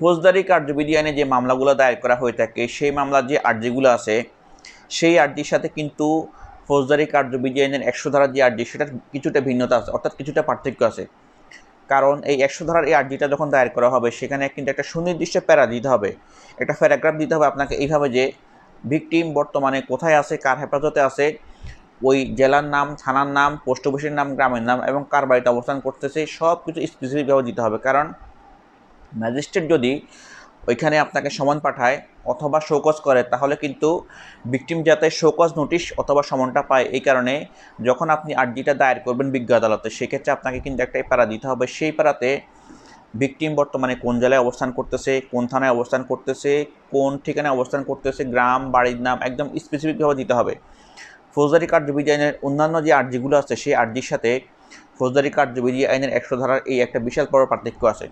ফৌজদারি কার্যবিধি আইনে যে মামলাগুলো দায়ের করা হয়ে থাকে, সেই মামলার যে আর্জিগুলো আছে, সেই আর্জির সাথে কিন্তু ফৌজদারি কার্যবিধি আইনের একশো ধারার যে আর্জি, সেটার কিছুটা ভিন্নতা আছে, অর্থাৎ কিছুটা পার্থক্য আছে। কারণ এই একশো ধারার এই আর্জিটা যখন দায়ের করা হবে, সেখানে কিন্তু একটা সুনির্দিষ্ট প্যারা দিতে হবে। একটা প্যারাগ্রাফ দিতে হবে আপনাকে এইভাবে যে, ভিকটিম বর্তমানে কোথায় আছে, কার হেফাজতে আছে, ওই জেলার নাম, থানার নাম, পোস্ট অফিসের নাম, গ্রামের নাম এবং কার বাড়িতে অবস্থান করতেছে সব কিছু স্পেসিফিকভাবে দিতে হবে। কারণ ম্যাজিস্ট্রেট যদি ওইখানে আপনাকে সমন পাঠায় অথবা শোকজ করে, তাহলে কিন্তু ভিকটিম যাতে শোকজ নোটিশ অথবা সমনটা পায়। এই কারণে যখন আপনি আর্জিটা দায়ের করবেন বিজ্ঞ আদালতে, সেক্ষেত্রে আপনাকে কিন্তু একটাই প্যারা দিতে হবে। সেই প্যারাতে ভিকটিম বর্তমানে কোন জেলায় অবস্থান করতেছে, কোন থানায় অবস্থান করতেছে, কোন ঠিকানায় অবস্থান করতেছে, গ্রাম, বাড়ির নাম একদম স্পেসিফিকভাবে দিতে হবে। ফৌজদারি কার্যবিধি আইনের অন্যান্য যে আর্জিগুলো আছে, সেই আর্জির সাথে ফৌজদারি কার্যবিধি আইনের একশো ধারার এই একটা বিশাল বড় পার্থক্য আছে।